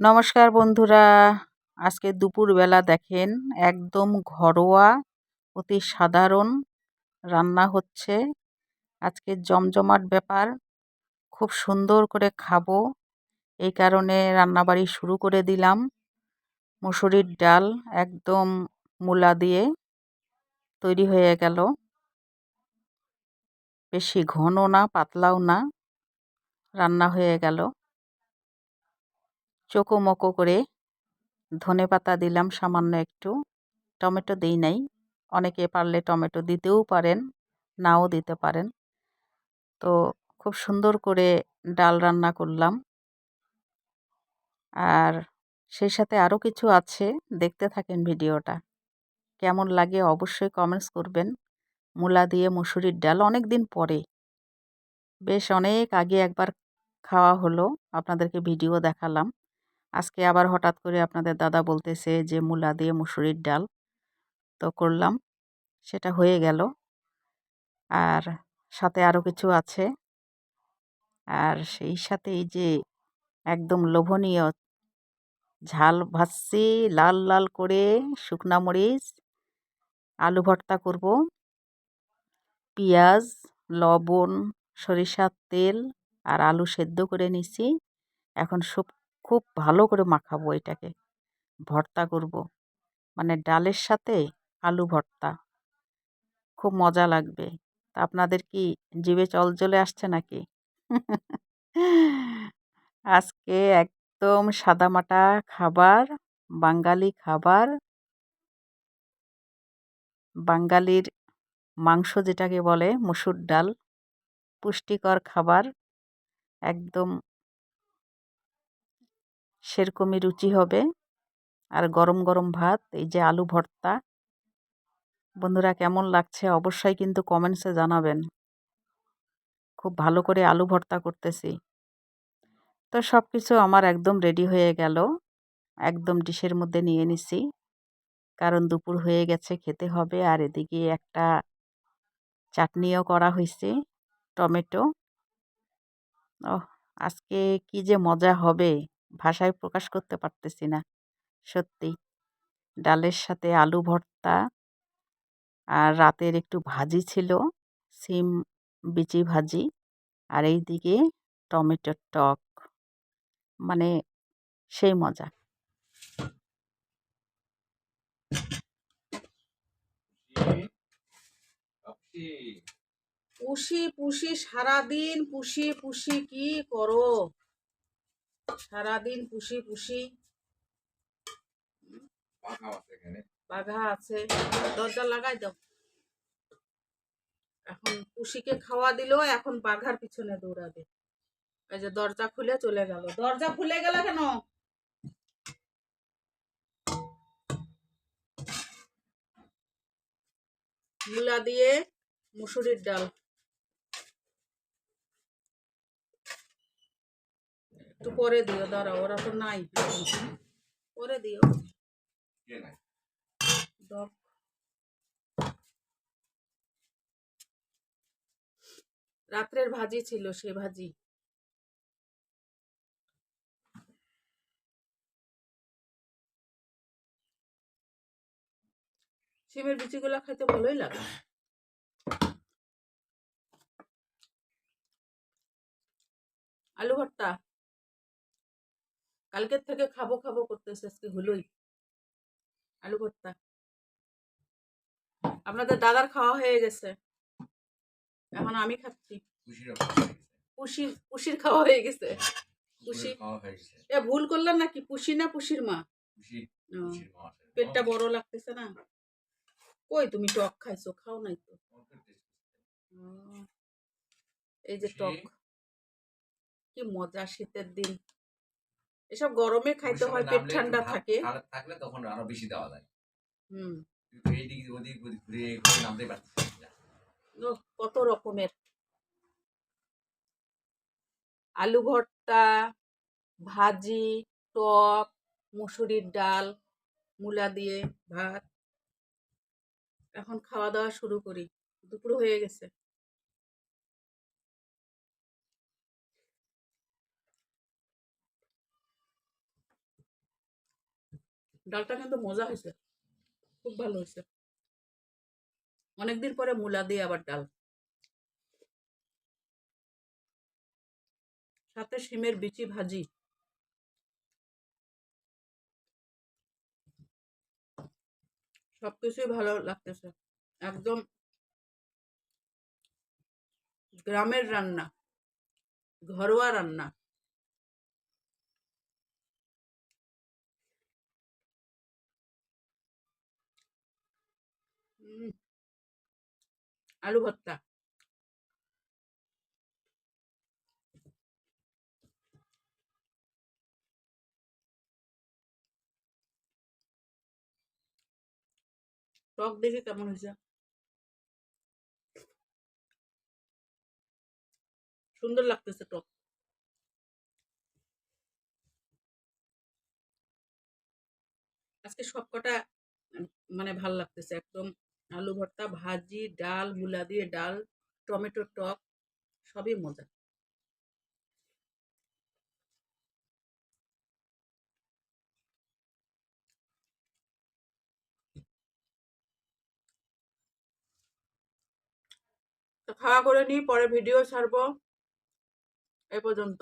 নমস্কার বন্ধুরা। আজকে দুপুরবেলা দেখেন, একদম ঘরোয়া, অতি সাধারণ রান্না হচ্ছে। আজকে জমজমাট ব্যাপার, খুব সুন্দর করে খাব। এই কারণে রান্নাবাড়ি শুরু করে দিলাম। মুসুরির ডাল একদম মূলা দিয়ে তৈরি হয়ে গেল। বেশি ঘন না, পাতলাও না, রান্না হয়ে গেল। চোকোমোকো করে ধনে পাতা দিলাম সামান্য একটু। টমেটো দিই নাই। অনেকে পারলে টমেটো দিতেও পারেন, নাও দিতে পারেন। তো খুব সুন্দর করে ডাল রান্না করলাম। আর সেই সাথে আরও কিছু আছে, দেখতে থাকেন ভিডিওটা। কেমন লাগে অবশ্যই কমেন্টস করবেন। মূলা দিয়ে মুসুরির ডাল অনেক দিন পরে। বেশ অনেক আগে একবার খাওয়া হলো, আপনাদেরকে ভিডিও দেখালাম। আজকে আবার হঠাৎ করে আপনাদের দাদা বলতেছে যে, মূলা দিয়ে মুসুরির ডাল। তো করলাম, সেটা হয়ে গেল। আর সাথে আরও কিছু আছে। আর সেই সাথে এই যে একদম লোভনীয় ঝাল ভাজছি, লাল লাল করে শুকনা মরিচ, আলু ভর্তা করব, পেঁয়াজ, লবণ, সরিষার তেল আর আলু সেদ্ধ করে নিছি। এখন সব খুব ভালো করে মাখাবো এটাকে। ভর্তা করব। মানে ডালের সাথে আলু ভর্তা। খুব মজা লাগবে। তা আপনাদের কি জিভে চল চলে আসছে নাকি? আজকে একদম সাদামাটা খাবার, বাঙালি খাবার। বাঙালির মাংস যেটাকে বলে, মুসুর ডাল। পুষ্টিকর খাবার। একদম সেরকমই রুচি হবে। আর গরম গরম ভাত, এই যে আলু ভর্তা। বন্ধুরা, কেমন লাগছে? অবশ্যই কিন্তু কমেন্টসে জানাবেন। খুব ভালো করে আলু ভর্তা করতেছি। তো সব কিছু আমার একদম রেডি হয়ে গেল। একদম ডিশের মধ্যে নিয়ে নিছি। কারণ দুপুর হয়ে গেছে, খেতে হবে। আর এদিকে একটা চাটনিও করা হয়েছে টমেটো। ও আজকে কি যে মজা হবে। ভাষায় প্রকাশ করতে পারতেছি না, সত্যি। ডালের সাথে আলু ভর্তা আর রাতের একটু ভাজি ছিল, সিম, বিচি ভাজি আর এই দিকে টমেটোর টক। মানে সেই মজা। পুষি পুষি সারাদিন পুষি পুষি কি করো? সারাদিন পুষি পুষি বাঘা আছে দরজা লাগাই দাও। এখন পুষিকে খাওয়া দিল এখন বাঘার পিছনে দৌড়াবে। এই যে দরজা খুলে চলে গেল। দরজা খুলে গেল কেন? মূলা দিয়ে মুসুরির ডাল। একটু পরে দিও দাঁড়া ওরা তো নাই পরে দিও। রাত্রের ভাজি ছিল সে ভাজি। সিমের বিচিগুলো খাইতে ভালোই লাগে। আলু ভর্তা। কালকের থেকে খাব খাব করতেছে আজকে হলোই। আলু ভর্তা। আপনাদের দাদার খাওয়া হয়ে গেছে। এখন আমি খাচ্ছি। পুষির পুষির খাওয়া হয়ে গেছে। পুষি এ ভুল করলাম নাকি? পুষি না পুষির মা? পেটটা বড় লাগতেছে না? কই তুমি টক খাইছো? খাও নাই তো। এই যে টক। কি মজা শীতের দিন। এসব গরমে খাইতে হয় পেট ঠান্ডা থাকে। থাকলে তখন আরও বেশি দেওয়া যায়। হুম। এইদিকে ওদিক ঘুরে নামতে পারছি কত রকমের। আলু ভর্তা ভাজি টক মুসুরির ডাল মূলা দিয়ে ভাত। এখন খাওয়া দাওয়া শুরু করি। দুপুর হয়ে গেছে। ডালটা কিন্তু মজা হয়েছে। খুব ভালো হয়েছে। অনেকদিন পরে মূলা দিয়ে আবার ডাল। সাথে শিমের বিচি ভাজি। সবকিছুই ভালো লাগতেছে। একদম গ্রামের রান্না, ঘরোয়া রান্না। আলু ভর্তা। টক দেখে কেমন হয়েছে? সুন্দর লাগতেছে টক। আজকে সবকটা মানে ভালো লাগতেছে, একদম আলু ভর্তা, ভাজি, ডাল, মূলা দিয়ে ডাল টমেটো টক, সবই মজা। খাওয়া করে নিই, পরে ভিডিও ছাড়বো। এ পর্যন্ত।